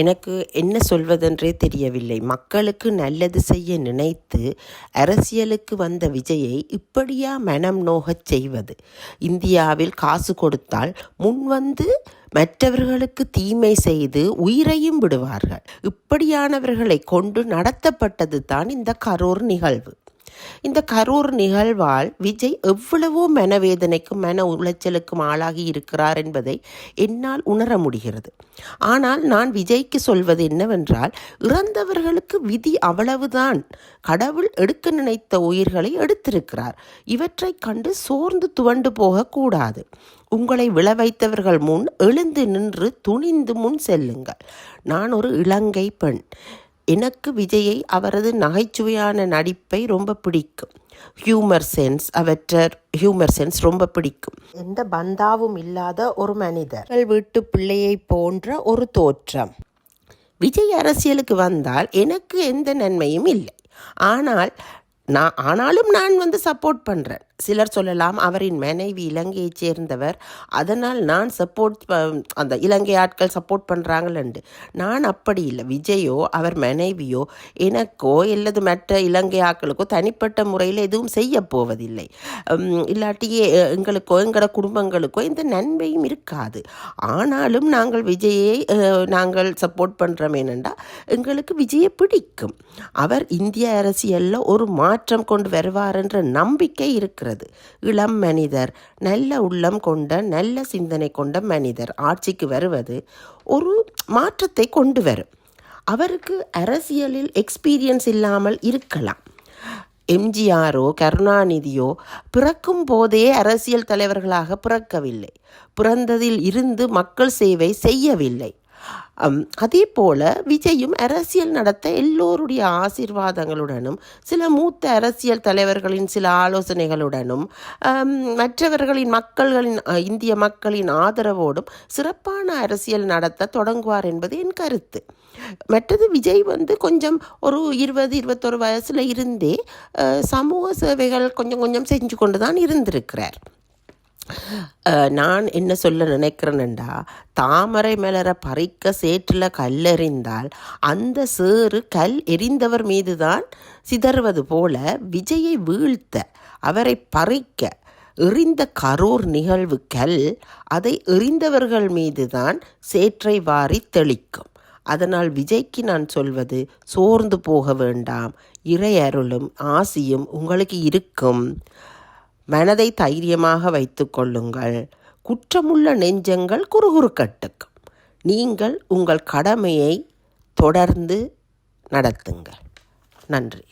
எனக்கு என்ன சொல்வதென்றே தெரியவில்லை. மக்களுக்கு நல்லது செய்ய நினைத்து அரசியலுக்கு வந்த விஜயை இப்படியா மனம் நோகச் செய்வது? இந்தியாவில் காசு கொடுத்தால் முன்வந்து மற்றவர்களுக்கு தீமை செய்து உயிரையும் விடுவார்கள். இப்படியானவர்களை கொண்டு நடத்தப்பட்டது தான் இந்த கரூர் நிகழ்வு. இந்த கரூர் நிகழ்வால் விஜய் எவ்வளவோ மனவேதனைக்கும் மன உளைச்சலுக்கும் ஆளாகி இருக்கிறார் என்பதை என்னால் உணர முடிகிறது. ஆனால் நான் விஜய்க்கு சொல்வது என்னவென்றால் இறந்தவர்களுக்கு விதி அவ்வளவுதான். கடவுள் எடுக்க நினைத்த உயிர்களை எடுத்திருக்கிறார். இவற்றை கண்டு சோர்ந்து துவண்டு போகக்கூடாது. உங்களை விழ வைத்தவர்கள் முன் எழுந்து நின்று துணிந்து முன் செல்லுங்கள். நான் ஒரு இலங்கை பெண். எனக்கு விஜயை அவரது நகைச்சுவையான நடிப்பை ரொம்ப பிடிக்கும். ஹியூமர் சென்ஸ் அவற்ற ஹியூமர் சென்ஸ் ரொம்ப பிடிக்கும். எந்த பந்தாவும் இல்லாத ஒரு மனிதர். வீட்டு பிள்ளையை போன்ற ஒரு தோற்றம். விஜய் அரசியலுக்கு வந்தால் எனக்கு எந்த நன்மையும் இல்லை. ஆனால் நான் ஆனாலும் நான் வந்து சப்போர்ட் பண்ணுறேன் சிலர் சொல்லலாம் அவரின் மனைவி இலங்கையைச் சேர்ந்தவர். அதனால் நான் சப்போர்ட் அந்த இலங்கை ஆட்கள் சப்போர்ட் பண்ணுறாங்களண்டு நான் அப்படி இல்லை. விஜயோ அவர் மனைவியோ எனக்கோ அல்லது மற்ற இலங்கை ஆட்களுக்கோ தனிப்பட்ட முறையில் எதுவும் செய்ய போவதில்லை. இல்லாட்டியே எங்களுக்கோ எங்களோட குடும்பங்களுக்கோ எந்த நன்மையும் இருக்காது. ஆனாலும் நாங்கள் விஜயை நாங்கள் சப்போர்ட் பண்ணுறோம் என்னென்னா எங்களுக்கு விஜயை பிடிக்கும். அவர் இந்திய அரசியலில் ஒரு மாற்றம் கொண்டு வருவார் என்ற நம்பிக்கை இருக்கிறது. இளம் மனிதர் நல்ல உள்ளம் கொண்ட நல்ல சிந்தனை கொண்ட மனிதர் ஆட்சிக்கு வருவது ஒரு மாற்றத்தை கொண்டு வரும். அவருக்கு அரசியலில் எக்ஸ்பீரியன்ஸ் இல்லாமல் இருக்கலாம். எம்ஜிஆரோ கருணாநிதியோ பிறக்கும் போதே அரசியல் தலைவர்களாக பிறக்கவில்லை. பிறந்ததில் இருந்து மக்கள் சேவை செய்யவில்லை. அதே போல விஜயும் அரசியல் நடத்த எல்லோருடைய ஆசீர்வாதங்களுடனும் சில மூத்த அரசியல் தலைவர்களின் சில ஆலோசனைகளுடனும் மற்றவர்களின் மக்கள்களின் இந்திய மக்களின் ஆதரவோடும் சிறப்பான அரசியல் நடத்த தொடங்குவார் என்பது என் கருத்து. மற்றது விஜய் வந்து கொஞ்சம் ஒரு இருபது இருபத்தொரு வயசில் இருந்தே சமூக சேவைகள் கொஞ்சம் கொஞ்சம் செஞ்சு கொண்டு தான் இருந்திருக்கிறார். நான் என்ன சொல்ல நினைக்கிறேன்டா தாமரை மலர பறிக்க சேற்றில் கல்லெறிந்தால் அந்த சேறு கல் எரிந்தவர் மீதுதான் சிதறுவது போல விஜயை வீழ்த்த அவரை பறிக்க எறிந்த கரூர் நிகழ்வு கல் அதை எறிந்தவர்கள் மீதுதான் சேற்றை வாரி தெளிக்கும். அதனால் விஜய்க்கு நான் சொல்வது சோர்ந்து போக வேண்டாம் இறை அருளும் ஆசியும் உங்களுக்கு இருக்கும். மனதை தைரியமாக வைத்து கொள்ளுங்கள். குற்றமுள்ள நெஞ்சங்கள் குறுகுறுக்கட்டுக்கும். நீங்கள் உங்கள் கடமையை தொடர்ந்து நடத்துங்கள். நன்றி.